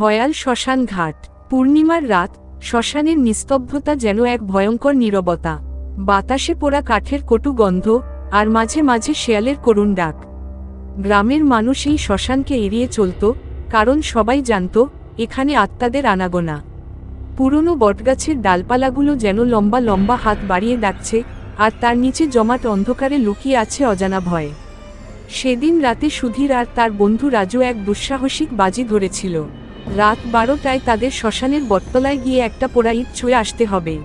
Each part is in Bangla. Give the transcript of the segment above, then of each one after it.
ভয়াল শ্মশান ঘাট। পূর্ণিমার রাত, শ্মশানের নিস্তব্ধতা যেন এক ভয়ঙ্কর নীরবতা। বাতাসে পোড়া কাঠের কটু গন্ধ, আর মাঝে মাঝে শেয়ালের করুণ ডাক। গ্রামের মানুষ এই শ্মশানকে এড়িয়ে চলত, কারণ সবাই জানত, এখানে আত্মাদের আনাগোনা। পুরনো বটগাছের ডালপালাগুলো যেন লম্বা লম্বা হাত বাড়িয়ে ডাকছে, আর তার নিচে জমাট অন্ধকারে লুকিয়ে আছে অজানা ভয়। সেদিন রাতে সুধীর আর তার বন্ধু রাজু এক দুঃসাহসিক বাজি ধরেছিল। রাত বারোটায় তাদের শ্মশানের বটতলায় গিয়ে একটা পোড়া ইট ছুঁয়ে আসতে হবে।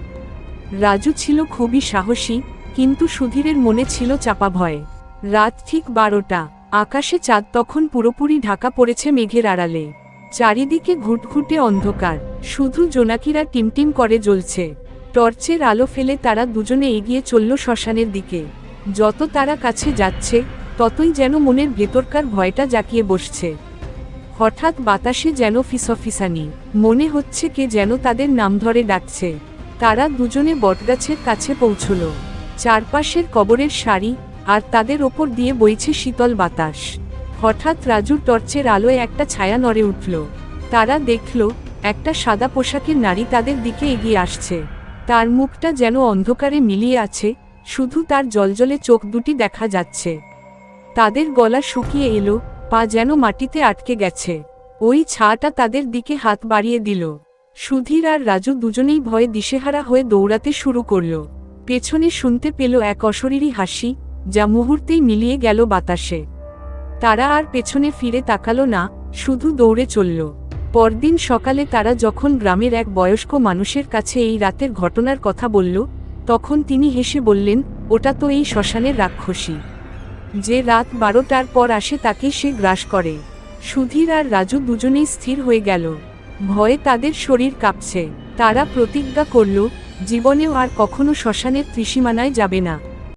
রাজু ছিল খুবই সাহসী, কিন্তু সুধীরের মনে ছিল চাপা ভয়। রাত ঠিক বারোটা, আকাশে চাঁদ তখন পুরোপুরি ঢাকা পড়েছে মেঘের আড়ালে। চারিদিকে ঘুটঘুটে অন্ধকার, শুধু জোনাকিরা টিমটিম করে জ্বলছে। টর্চের আলো ফেলে তারা দুজনে এগিয়ে চলল শ্মশানের দিকে। যত তারা কাছে যাচ্ছে, ততই যেন মনের ভেতরকার ভয়টা জাকিয়ে বসছে। হঠাৎ বাতাসে যেন ফিসফিসানি। মনে হচ্ছে কে যেন তাদের নাম ধরে ডাকছে। তারা দুজনে বটগাছের কাছে পৌঁছল। চারপাশের কবরের শাড়ি আর তাদের ওপর দিয়ে বইছে শীতল বাতাস। হঠাৎ রাজুর টর্চের আলোয় একটা ছায়া নড়ে উঠল। তারা দেখল, একটা সাদা পোশাকের নারী তাদের দিকে এগিয়ে আসছে। তার মুখটা যেন অন্ধকারে মিলিয়ে আছে, শুধু তার জলজলে চোখ দুটি দেখা যাচ্ছে। তাদের গলা শুকিয়ে এলো পা যেন মাটিতে আটকে গেছে। ওই ছাটা তাদের দিকে হাত বাড়িয়ে দিল। সুধীর আর রাজু দুজনেই ভয়ে দিশেহারা হয়ে দৌড়াতে শুরু করল। পেছনে শুনতে পেল এক অশরীরী হাসি, যা মুহূর্তেই মিলিয়ে গেল বাতাসে। তারা আর পেছনে ফিরে তাকালো না, শুধু দৌড়ে চলল। পরদিন সকালে তারা যখন গ্রামের এক বয়স্ক মানুষের কাছে এই রাতের ঘটনার কথা বলল, তখন তিনি হেসে বললেন, ওটা তো এই শ্মশানের রাক্ষসী। যে রাত বারোটার পর আসে তাকে সে গ্রাস করে। সুধীর আর রাজু দুজনেই স্থির হয়ে গেল। ভয়ে তাদের শরীর কাঁপছে। তারা প্রতিজ্ঞা করল, জীবনেও আর কখনো শ্মশানের ত্রিসীমানায় যাবে না।